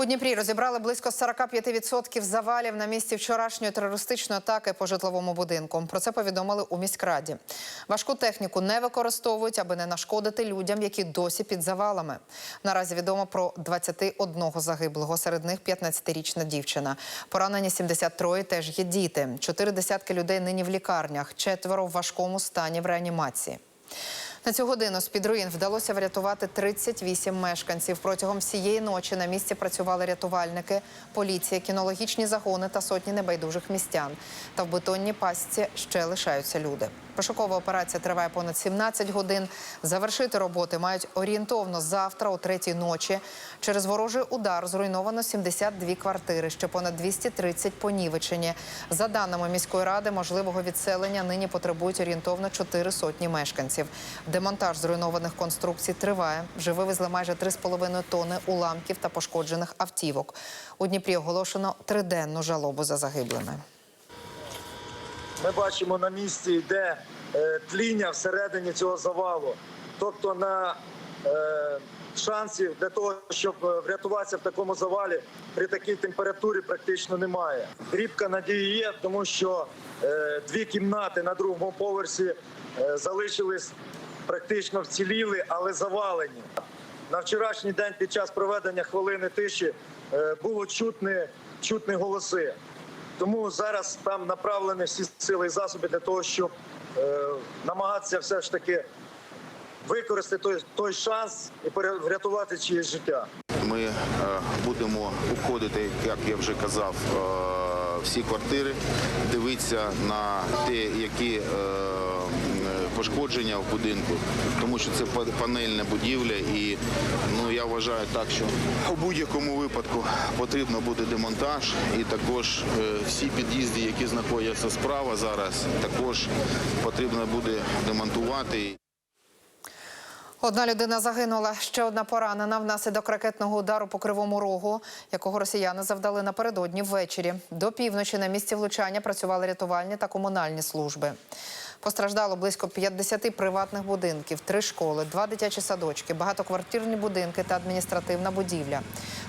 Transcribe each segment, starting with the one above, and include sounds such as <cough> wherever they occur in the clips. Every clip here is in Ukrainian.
У Дніпрі розібрали близько 45% завалів на місці вчорашньої терористичної атаки по житловому будинку. Про це повідомили у міськраді. Важку техніку не використовують, аби не нашкодити людям, які досі під завалами. Наразі відомо про 21 загиблого. Серед них 15-річна дівчина. Поранені 73 теж є діти. Чотири десятки людей нині в лікарнях, четверо в важкому стані в реанімації. На цю годину з-під руїн вдалося врятувати 38 мешканців. Протягом всієї ночі на місці працювали рятувальники, поліція, кінологічні загони та сотні небайдужих містян. Та в бетонній пастці ще лишаються люди. Пошукова операція триває понад 17 годин. Завершити роботи мають орієнтовно завтра, о третій ночі. Через ворожий удар зруйновано 72 квартири, ще понад 230 понівечені. За даними міської ради, можливого відселення нині потребують орієнтовно 4 сотні мешканців. Демонтаж зруйнованих конструкцій триває. Вже вивезли майже 3,5 тонни уламків та пошкоджених автівок. У Дніпрі оголошено триденну жалобу за загиблими. Ми бачимо на місці йде е, тління всередині цього завалу. Тобто на е, шансів для того, щоб е, врятуватися в такому завалі при такій температурі практично немає. Кріпка надії є, тому що е, дві кімнати на другому поверсі е, залишились практично вціліли, але завалені. На вчорашній день під час проведення хвилини тиші е, було чутні, чутні голоси. Тому зараз там направлені всі сили і засоби для того, щоб е, намагатися все ж таки використати той, той шанс і врятувати чиєсь життя. Ми е, будемо обходити, як я вже казав, е, всі квартири, дивитися на те, які е, пошкодження в будинку, тому що це па- панельна будівля, і ну я вважаю так, що у будь-якому випадку потрібно буде демонтаж, і також е, всі під'їзди, які знаходяться справа зараз, також потрібно буде демонтувати. Одна людина загинула, ще одна поранена внаслідок ракетного удару по кривому рогу, якого росіяни завдали напередодні ввечері. До півночі на місці влучання працювали рятувальні та комунальні служби. Постраждало близько 50 приватних будинків, три школи, два дитячі садочки, багатоквартирні будинки та адміністративна будівля.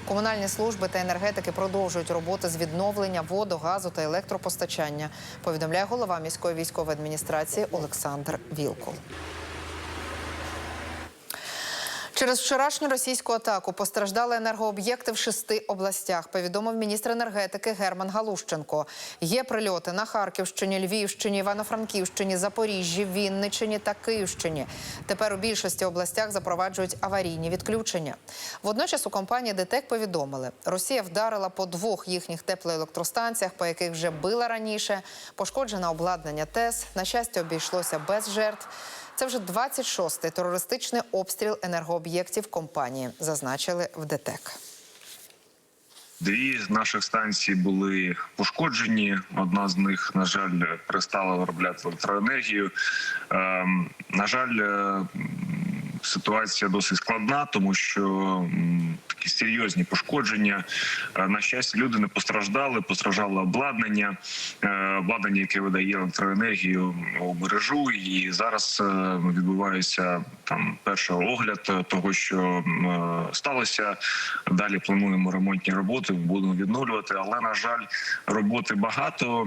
Комунальні служби та енергетики продовжують роботи з відновлення воду, газу та електропостачання. Повідомляє голова міської військової адміністрації Олександр Вілкул. Через вчорашню російську атаку постраждали енергооб'єкти в шести областях. Повідомив міністр енергетики Герман Галущенко. Є прильоти на Харківщині, Львівщині, Івано-Франківщині, Запоріжжі, Вінниччині та Київщині. Тепер у більшості областях запроваджують аварійні відключення. Водночас у компанії ДТЕК повідомили, Росія вдарила по двох їхніх теплоелектростанціях, по яких вже била раніше. Пошкоджено обладнання ТЕС. На щастя, обійшлося без жертв. Це вже 26-й терористичний обстріл енергооб'єктів компанії, зазначили в ДТЕК. Дві з наших станцій були пошкоджені. Одна з них, на жаль, перестала виробляти електроенергію. Ем, на жаль, е, ситуація досить складна, тому що такі серйозні пошкодження. Е, На щастя, люди не постраждали. Постраждало обладнання, е, обладнання, яке видає електроенергію у мережу. І зараз е, відбувається там перший огляд того, що сталося. Далі плануємо ремонтні роботи, будемо відновлювати. Але на жаль, роботи багато.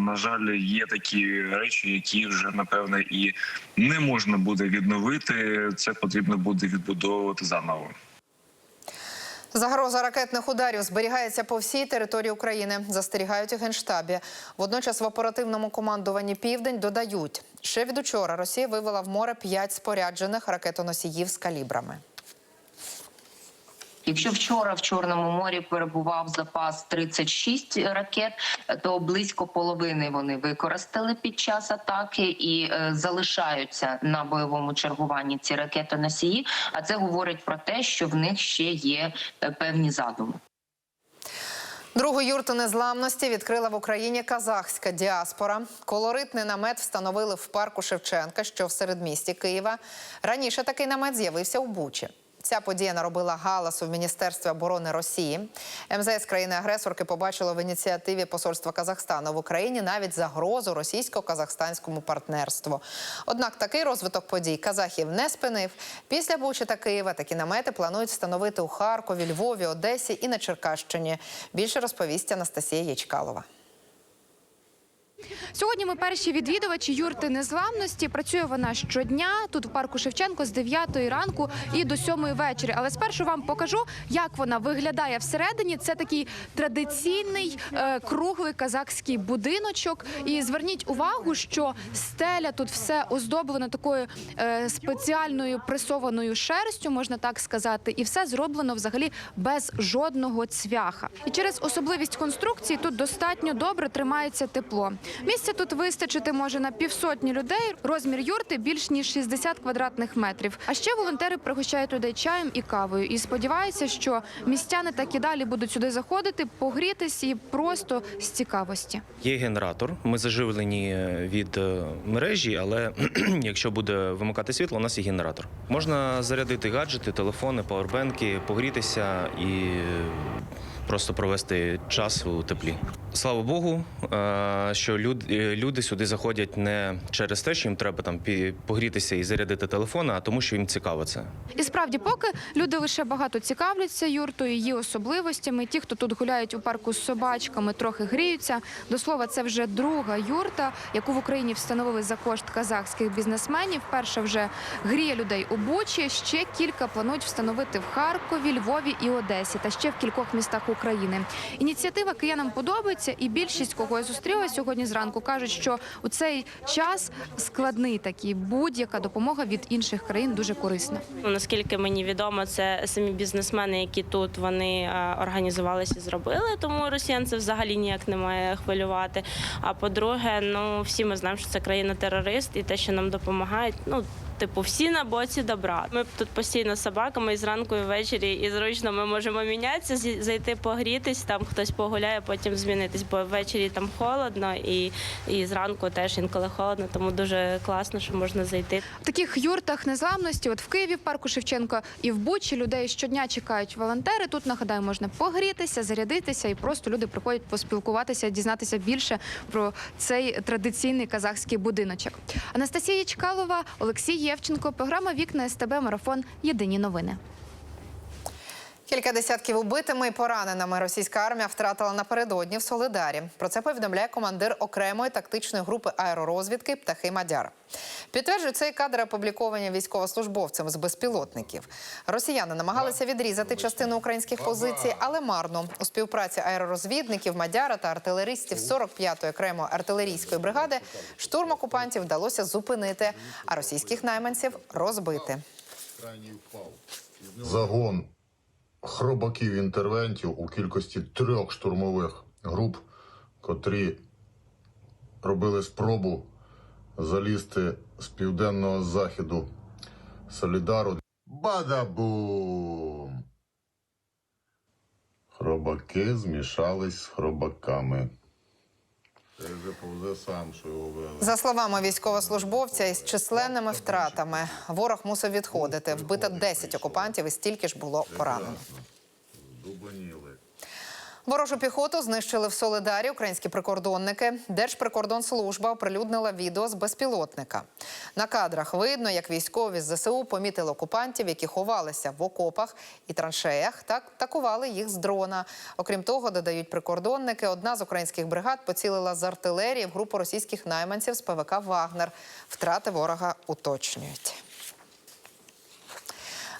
На жаль, є такі речі, які вже напевне і не можна буде відновити. Це потрібно буде відбудовувати заново. Загроза ракетних ударів зберігається по всій території України. Застерігають у генштабі. Водночас в оперативному командуванні Південь додають, ще від учора Росія вивела в море п'ять споряджених ракетоносіїв з калібрами. Якщо вчора в Чорному морі перебував запас 36 ракет, то близько половини вони використали під час атаки і е, залишаються на бойовому чергуванні ці ракети носії. А це говорить про те, що в них ще є е, певні задуми. Другу юрту незламності відкрила в Україні казахська діаспора. Колоритний намет встановили в парку Шевченка, що в середмісті Києва. Раніше такий намет з'явився у Бучі. Ця подія наробила галасу в Міністерстві оборони Росії. МЗС країни-агресорки побачило в ініціативі посольства Казахстану в Україні навіть загрозу російсько-казахстанському партнерству. Однак такий розвиток подій казахів не спинив. Після Бучі та Києва такі намети планують встановити у Харкові, Львові, Одесі і на Черкащині. Більше розповість Анастасія Ячкалова. Сьогодні ми перші відвідувачі юрти незламності. Працює вона щодня тут в парку Шевченко з 9 ранку і до 7 вечора. Але спершу вам покажу, як вона виглядає всередині. Це такий традиційний е, круглий казахський будиночок. І зверніть увагу, що стеля тут все оздоблено такою е, спеціальною пресованою шерстю, можна так сказати, і все зроблено взагалі без жодного цвяха. І через особливість конструкції тут достатньо добре тримається тепло. Місця тут вистачити може на півсотні людей. Розмір юрти більш ніж 60 квадратних метрів. А ще волонтери пригощають людей чаєм і кавою. І сподіваються, що містяни так і далі будуть сюди заходити, погрітись і просто з цікавості. Є генератор. Ми заживлені від е, мережі, але <clears throat> якщо буде вимикати світло, у нас є генератор. Можна зарядити гаджети, телефони, павербенки, погрітися і просто провести час у теплі. Слава Богу, е, що е, люди сюди заходять не через те, що їм треба там погрітися і зарядити телефон, а тому, що їм цікаво це. І справді, поки люди лише багато цікавляться юртою, її особливостями. Ті, хто тут гуляють у парку з собачками, трохи гріються. До слова, це вже друга юрта, яку в Україні встановили за кошт казахських бізнесменів. Перша вже гріє людей у Бучі. Ще кілька планують встановити в Харкові, Львові і Одесі, та ще в кількох містах України. Ініціатива киянам подобається, і більшість, кого я зустріла сьогодні зранку, кажуть, що у цей час складний такий будь-яка допомога від інших країн дуже корисна. Ну, Наскільки мені відомо, це самі бізнесмени, які тут вони організувалися зробили. Тому росіян це взагалі ніяк не має хвилювати. А по-друге, ну всі ми знаємо, що це країна-терорист, і те, що нам допомагають, ну. Типу, всі на боці добра. Ми тут постійно з собаками і зранку, і ввечері, і зручно ми можемо мінятися, зайти погрітись, там хтось погуляє, потім змінитись, бо ввечері там холодно, і, і зранку теж інколи холодно, тому дуже класно, що можна зайти. В таких юртах незламності, от в Києві, в парку Шевченко і в Бучі людей щодня чекають волонтери. Тут нагадаю, можна погрітися, зарядитися, і просто люди приходять поспілкуватися, дізнатися більше про цей традиційний казахський будиночок. Анастасія Чкалова, Олексій Євченко, програма Вікна СТБ Марафон. Єдині новини. Кілька десятків убитими і пораненими російська армія втратила напередодні в Солидарі. Про це повідомляє командир окремої тактичної групи аеророзвідки Птахи Мадяр. Підтверджують цей кадр опубліковані військовослужбовцем з безпілотників. Росіяни намагалися відрізати частину українських позицій, але марно. У співпраці аеророзвідників Мадяра та артилеристів 45-ї окремої артилерійської бригади штурм окупантів вдалося зупинити, а російських найманців розбити. загон хробаків інтервентів у кількості трьох штурмових груп, котрі робили спробу залізти з південного західу Солідару. Бадабум! Хробаки змішались з хробаками. Вже повзе сам, що його вели. За словами військовослужбовця, із численними втратами ворог мусив відходити. Вбито 10 окупантів і стільки ж було поранено. Дубаніли. Ворожу піхоту знищили в Солидарі українські прикордонники. Держприкордонслужба оприлюднила відео з безпілотника. На кадрах видно, як військові з ЗСУ помітили окупантів, які ховалися в окопах і траншеях, та атакували їх з дрона. Окрім того, додають прикордонники, одна з українських бригад поцілила з артилерії в групу російських найманців з ПВК Вагнер. Втрати ворога уточнюють.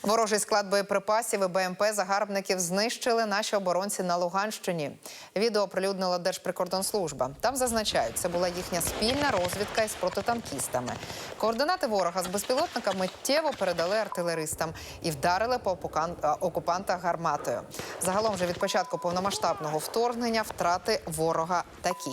Ворожий склад боєприпасів і БМП загарбників знищили наші оборонці на Луганщині. Відео оприлюднила Держприкордонслужба. Там зазначають, це була їхня спільна розвідка із протитанкістами. Координати ворога з безпілотника миттєво передали артилеристам і вдарили по окупан- а, гарматою. Загалом вже від початку повномасштабного вторгнення втрати ворога такі.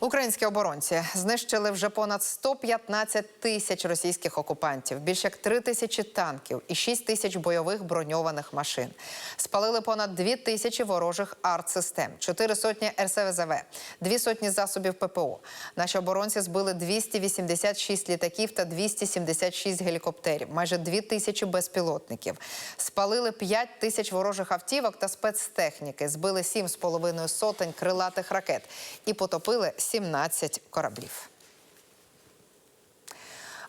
Українські оборонці знищили вже понад 115 тисяч російських окупантів, більше як 3 тисячі танків і 6 тисяч бойових броньованих машин. Спалили понад 2 тисячі ворожих артсистем, 4 сотні РСВЗВ, 2 сотні засобів ППО. Наші оборонці збили 286 літаків та 276 гелікоптерів, майже 2 тисячі безпілотників. Спалили 5 тисяч ворожих автівок та спецтехніки, збили 7,5 сотень крилатих ракет і потопили 17 кораблів.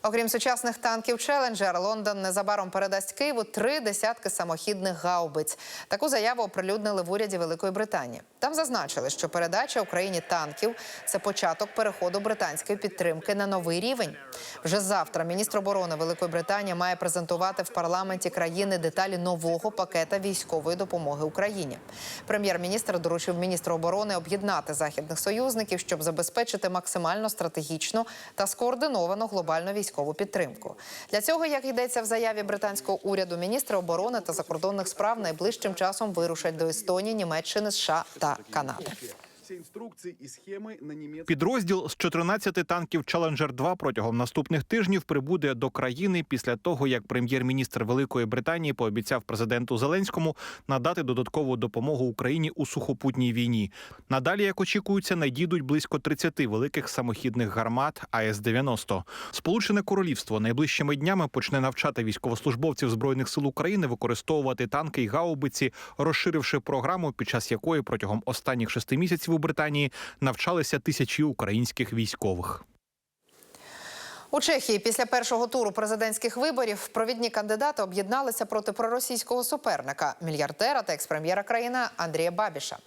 Окрім сучасних танків Челенджер, Лондон незабаром передасть Києву три десятки самохідних гаубиць. Таку заяву оприлюднили в уряді Великої Британії. Там зазначили, що передача Україні танків це початок переходу британської підтримки на новий рівень. Вже завтра міністр оборони Великої Британії має презентувати в парламенті країни деталі нового пакета військової допомоги Україні. Прем'єр-міністр доручив міністру оборони об'єднати західних союзників, щоб забезпечити максимально стратегічну та скоординовану глобальну військову підтримку. Для цього, як йдеться в заяві британського уряду, міністри оборони та закордонних справ найближчим часом вирушать до Естонії, Німеччини, США та Канади. Всі інструкції і схеми на німецькому. Підрозділ з 14 танків Challenger 2 протягом наступних тижнів прибуде до країни після того, як прем'єр-міністр Великої Британії пообіцяв президенту Зеленському надати додаткову допомогу Україні у сухопутній війні. Надалі, як очікується, надійдуть близько 30 великих самохідних гармат АС-90. Сполучене Королівство найближчими днями почне навчати військовослужбовців збройних сил України використовувати танки й гаубиці, розширивши програму, під час якої протягом останніх шести місяців Британії навчалися тисячі українських військових. У Чехії після першого туру президентських виборів провідні кандидати об'єдналися проти проросійського суперника мільярдера та експрем'єра країни Андрія Бабіша.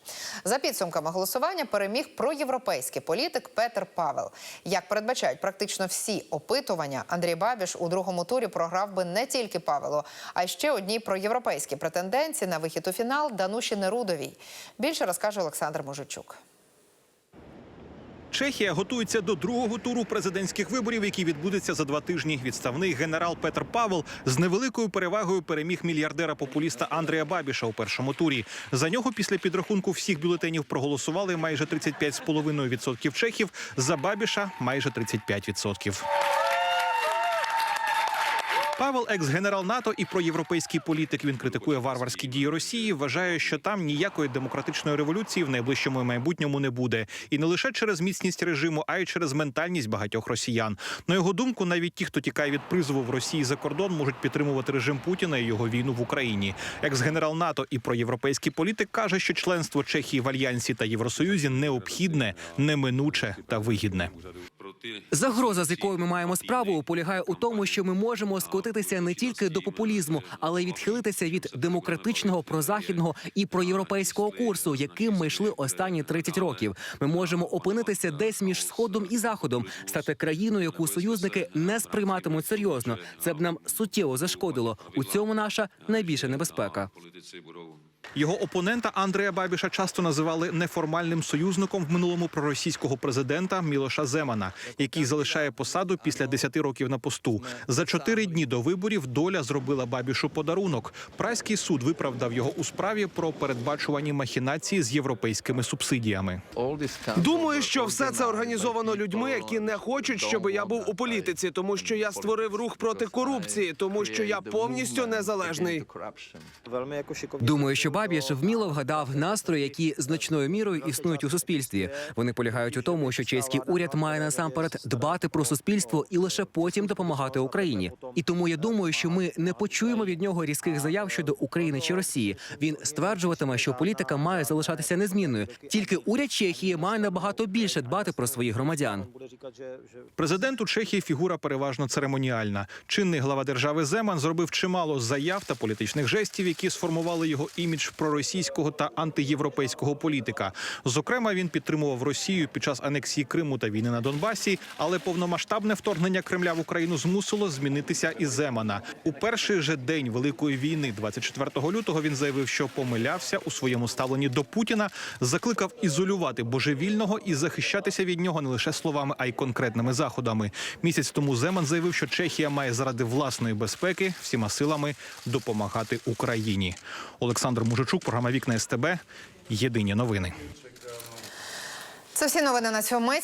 За підсумками голосування переміг проєвропейський політик Петер Павел. Як передбачають практично всі опитування, Андрій Бабіш у другому турі програв би не тільки Павелу, а ще одній проєвропейській претенденці на вихід у фінал Дануші Нерудовій. Більше розкаже Олександр Мужичук. Чехія готується до другого туру президентських виборів, які відбудеться за два тижні. Відставний генерал Петр Павел з невеликою перевагою переміг мільярдера популіста Андрія Бабіша у першому турі. За нього після підрахунку всіх бюлетенів проголосували майже 35,5% чехів. За Бабіша майже 35%. Павел, екс-генерал НАТО і проєвропейський політик. Він критикує варварські дії Росії. Вважає, що там ніякої демократичної революції в найближчому майбутньому не буде, і не лише через міцність режиму, а й через ментальність багатьох росіян. На його думку, навіть ті, хто тікає від призову в Росії за кордон, можуть підтримувати режим Путіна і його війну в Україні. Екс-генерал НАТО і проєвропейський політик каже, що членство Чехії в альянсі та Євросоюзі необхідне, неминуче та вигідне. Загроза, з якою ми маємо справу, полягає у тому, що ми можемо скотитися не тільки до популізму, але й відхилитися від демократичного, прозахідного і проєвропейського курсу, яким ми йшли останні 30 років. Ми можемо опинитися десь між сходом і заходом, стати країною, яку союзники не сприйматимуть серйозно. Це б нам суттєво зашкодило. У цьому наша найбільша небезпека. Його опонента Андрея Бабіша часто називали неформальним союзником в минулому проросійського президента Мілоша Земана, який залишає посаду після 10 років на посту. За чотири дні до виборів доля зробила Бабішу подарунок. Прайський суд виправдав його у справі про передбачувані махінації з європейськими субсидіями. Думаю, що все це організовано людьми, які не хочуть, щоб я був у політиці, тому що я створив рух проти корупції, тому що я повністю незалежний. Думаю, що Бабіш вміло вгадав настрої, які значною мірою існують у суспільстві. Вони полягають у тому, що чеський уряд має насамперед дбати про суспільство і лише потім допомагати Україні. І тому я думаю, що ми не почуємо від нього різких заяв щодо України чи Росії. Він стверджуватиме, що політика має залишатися незмінною. Тільки уряд Чехії має набагато більше дбати про своїх громадян. Президент у Чехії фігура переважно церемоніальна. Чинний глава держави Земан зробив чимало заяв та політичних жестів, які сформували його імідж проросійського та антиєвропейського політика. Зокрема, він підтримував Росію під час анексії Криму та війни на Донбасі, але повномасштабне вторгнення Кремля в Україну змусило змінитися і Земана. У перший же день великої війни, 24 лютого, він заявив, що помилявся у своєму ставленні до Путіна, закликав ізолювати божевільного і захищатися від нього не лише словами, а й конкретними заходами. Місяць тому Земан заявив, що Чехія має заради власної безпеки всіма силами допомагати Україні. Олександр Мужичук, програма Вікна СТБ. Єдині новини. Це всі новини на цьому.